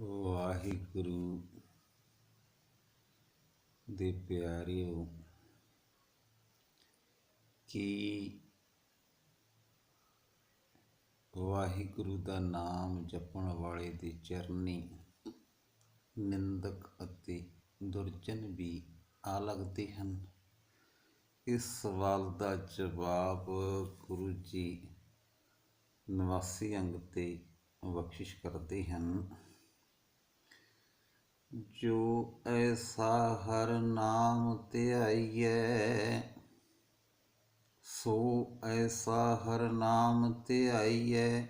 ਵਾਹਿਗੁਰੂ ਦੇ ਪਿਆਰਿਓ, ਕੀ ਵਾਹਿਗੁਰੂ ਦਾ ਨਾਮ ਜਪਣ ਵਾਲੇ ਦੇ ਚਰਨੀ ਨਿੰਦਕ ਅਤੇ ਦੁਰਜਨ ਵੀ ਆ ਲੱਗਦੇ ਹਨ? ਇਸ ਸਵਾਲ ਦਾ ਜਵਾਬ ਗੁਰੂ ਜੀ ਨਿਵਾਸੀ ਅੰਗ ਤੇ ਬਖਸ਼ਿਸ਼ ਕਰਦੇ ਹਨ। ਜੋ ਐਸਾ ਹਰ ਨਾਮ ਧਿਆਈਐ, ਸੋ ਐਸਾ ਹਰ ਨਾਮ ਧਿਆਈਐ,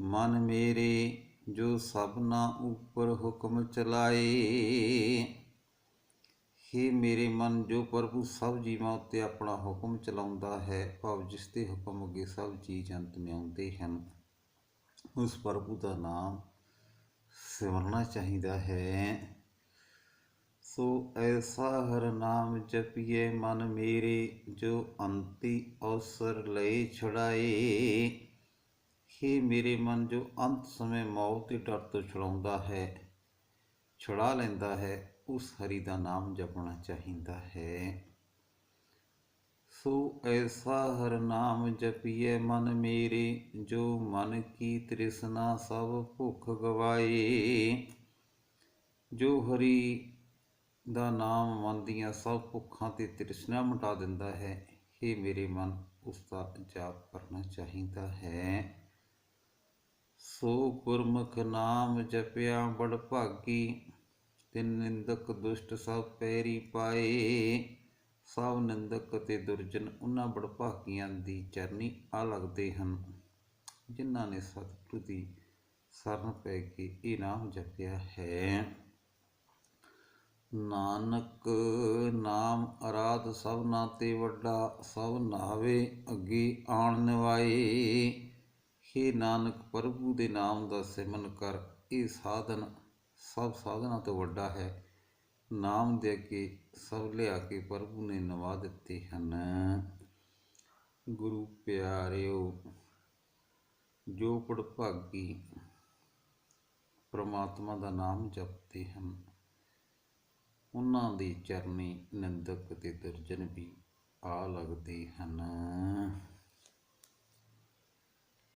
ਮਨ ਮੇਰੇ ਜੋ ਸਭਨਾ ਉੱਪਰ ਹੁਕਮ ਚਲਾਏ। ਹੇ ਮੇਰੇ ਮਨ ਜੋ ਪ੍ਰਭੂ ਸਭ ਜੀਵਾਂ ਉੱਤੇ ਆਪਣਾ ਹੁਕਮ ਚਲਾਉਂਦਾ ਹੈ, ਭਾਵ ਜਿਸ ਦੇ ਹੁਕਮ ਅੱਗੇ ਸਭ ਜੀਅ ਜੰਤ ਨਿਆਉਂਦੇ ਹਨ, ਉਸ ਪ੍ਰਭੂ ਦਾ ਨਾਮ ਸਿਮਰਨਾ ਚਾਹੀਦਾ ਹੈ। ਸੋ ਐਸਾ ਹਰ ਨਾਮ ਜਪੀਏ ਮਨ ਮੇਰੇ, ਜੋ ਅੰਤੀ ਅਵਸਰ ਲਈ ਛੁਡਾਏ। हे ਮੇਰੇ ਮਨ, ਜੋ ਅੰਤ ਸਮੇਂ ਮੌਤ ਦੇ ਡਰ ਤੋਂ ਛੁਡਾਉਂਦਾ ਹੈ, ਛੁਡਾ ਲੈਂਦਾ ਹੈ, ਉਸ ਹਰੀ ਦਾ ਨਾਮ ਜਪਣਾ ਚਾਹੀਦਾ ਹੈ। ਸੋ ਐਸਾ ਹਰ ਨਾਮ ਜਪੀਏ ਮਨ ਮੇਰੇ, ਜੋ ਮਨ ਕੀ ਤ੍ਰਿਸ਼ਨਾ ਸਭ ਭੁੱਖ ਗਵਾਏ। ਜੋ ਹਰੀ ਦਾ ਨਾਮ ਮਨ ਦੀਆਂ ਸਭ ਭੁੱਖਾਂ ਤੇ ਤ੍ਰਿਸ਼ਨਾ ਮਿਟਾ ਦਿੰਦਾ ਹੈ हे ਮੇਰੇ ਮਨ, ਉਸ ਦਾ ਜਾਪ ਕਰਨਾ ਚਾਹੀਦਾ ਹੈ। ਸੋ ਗੁਰਮੁਖ ਨਾਮ ਜਪਿਆ ਬੜ ਭਾਗੀ ਤਿਨ ਨਿੰਦਕ ਦੁਸ਼ਟ ਸਭ ਪੈਰੀ ਪਾਏ। ਸਭ ਨਿੰਦਕ ਅਤੇ ਦੁਰਜਨ ਉਹਨਾਂ ਬੜਭਾਗੀਆਂ ਦੀ ਚਰਨੀ ਆ ਲੱਗਦੇ ਹਨ, ਜਿਨ੍ਹਾਂ ਨੇ ਸਤਿਗੁਰੂ ਦੀ ਸ਼ਰਨ ਪੈ ਕੇ ਇਹ ਨਾਮ ਜਪਿਆ ਹੈ। ਨਾਨਕ ਨਾਮ ਅਰਾਧ ਸਭਨਾ ਤੇ ਵੱਡਾ, ਸਭ ਨਾਵੇ ਅੱਗੇ ਆਣ ਨਿਵਾਏ। ਹੇ ਨਾਨਕ, ਪ੍ਰਭੂ ਦੇ ਨਾਮ ਦਾ ਸਿਮਨ ਕਰ, ਇਹ ਸਾਧਨ ਸਭ ਸਾਧਨਾਂ ਤੋਂ ਵੱਡਾ ਹੈ। ਨਾਮ ਦੇ ਕੇ ਸਭ ਲਿਆ ਕੇ ਪ੍ਰਭੂ ਨੇ ਨਵਾ ਦਿੱਤੇ ਹਨ। ਗੁਰੂ ਪਿਆਰਿਓ, ਜੋ ਪੜਭਾਗੀ ਪ੍ਰਮਾਤਮਾ ਦਾ ਨਾਮ ਜਪਦੇ ਹਨ, ਉਹਨਾਂ ਦੀ ਚਰਨੀ ਨਿੰਦਕ ਤੇ ਦੁਰਜਨ ਵੀ ਆ ਲੱਗਦੇ ਹਨ।